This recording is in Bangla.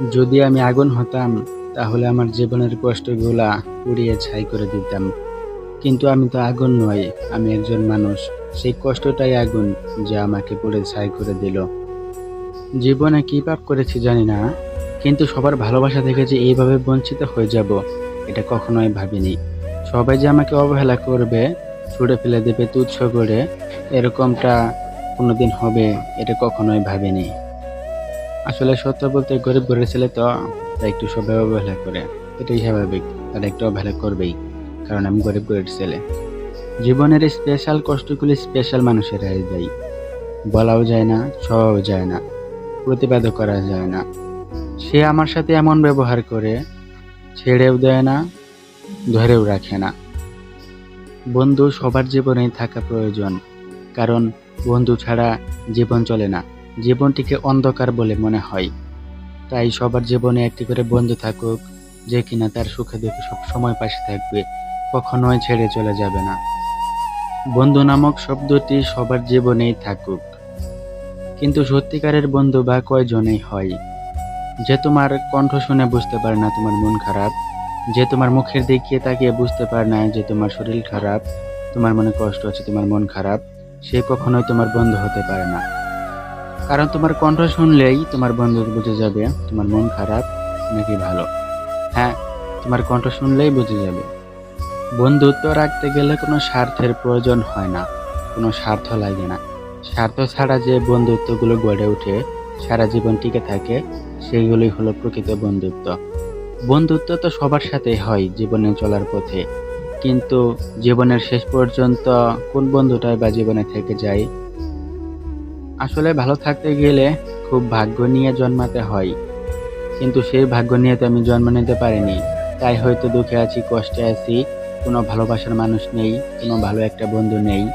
যদি আমি আগুন হতাম, তাহলে আমার জীবনের কষ্টগুলা পুড়িয়ে ছাই করে দিতাম। কিন্তু আমি তো আগুন নই, আমি একজন মানুষ। সেই কষ্টটাই আগুন যা আমাকে পুড়ে ছাই করে দিল। জীবনে কী পাপ করেছি জানি না, কিন্তু সবার ভালোবাসা থেকে যে এইভাবে বঞ্চিত হয়ে যাব, এটা কখনোই ভাবিনি। সবাই যে আমাকে অবহেলা করবে, ছুড়ে ফেলে দেবে, তুচ্ছ করে, এরকমটা কোনোদিন হবে, এটা কখনোই ভাবিনি। আসলে সত্য বলতে গরিব ঘরের ছেলে তো, তাই একটু সবাই অবহেলা করে। এটাই স্বাভাবিক, তারা একটু অবহেলা করবেই, কারণ আমি গরিব ঘরের ছেলে। জীবনের স্পেশাল কষ্টগুলি স্পেশাল মানুষের হয়ে দেয়। বলাও যায় না সবাও যায় না, প্রতিবাদও করা যায় না। সে আমার সাথে এমন ব্যবহার করে, ছেড়েও দেয় না, ধরেও রাখে না। বন্ধু সবার জীবনেই থাকা প্রয়োজন, কারণ বন্ধু ছাড়া জীবন চলে না। জীবনটিকে অন্ধকার বলে মনে হয়। তাই সবার জীবনে একটি করে বন্ধু থাকুক, যে কিনা তার সুখে দুঃখে সব সময় পাশে থাকবে, কখনোই ছেড়ে চলে যাবে না। বন্ধু নামক শব্দটি সবার জীবনেই থাকুক। কিন্তু সত্যিকারের বন্ধু বা কয়জনেই হয়? যে তোমার কণ্ঠ শুনে বুঝতে পারে না তোমার মন খারাপ, যে তোমার মুখের দিকে তাকিয়ে বুঝতে পারে না যে তোমার শরীর খারাপ, তোমার মনে কষ্ট আছে, তোমার মন খারাপ, সে কখনোই তোমার বন্ধু হতে পারে না। কারণ তোমার কণ্ঠ শুনলেই তোমার বন্ধু বুঝে যাবে, তোমার মন খারাপ নাকি ভালো। হ্যাঁ তোমার কণ্ঠ শুনলেই বুঝে যাবে। বন্ধুত্ব রাখতে গেলে কোনো স্বার্থের প্রয়োজন হয় না, কোনো স্বার্থ লাগে না। স্বার্থ ছাড়া যে বন্ধুত্বগুলো গড়ে ওঠে, সারা জীবন টিকে থাকে, সেইগুলোই হলো প্রকৃত বন্ধুত্ব। বন্ধুত্ব তো সবার সাথেই হয় জীবনে চলার পথে। কিন্তু জীবনের শেষ পর্যন্ত কোন বন্ধুটাই বা জীবনে থেকে যায় আসলে ভালো থাকতে গেলে খুব ভাগ্য নিয়ে জন্মাতে হয়। কিন্তু সেই ভাগ্য নিয়ে তো আমি জন্ম নিতে পারিনি। তাই হয়তো দুঃখে আছি, কষ্টে আছি, কোনো ভালোবাসার মানুষ নেই, কোনো ভালো একটা বন্ধু নেই।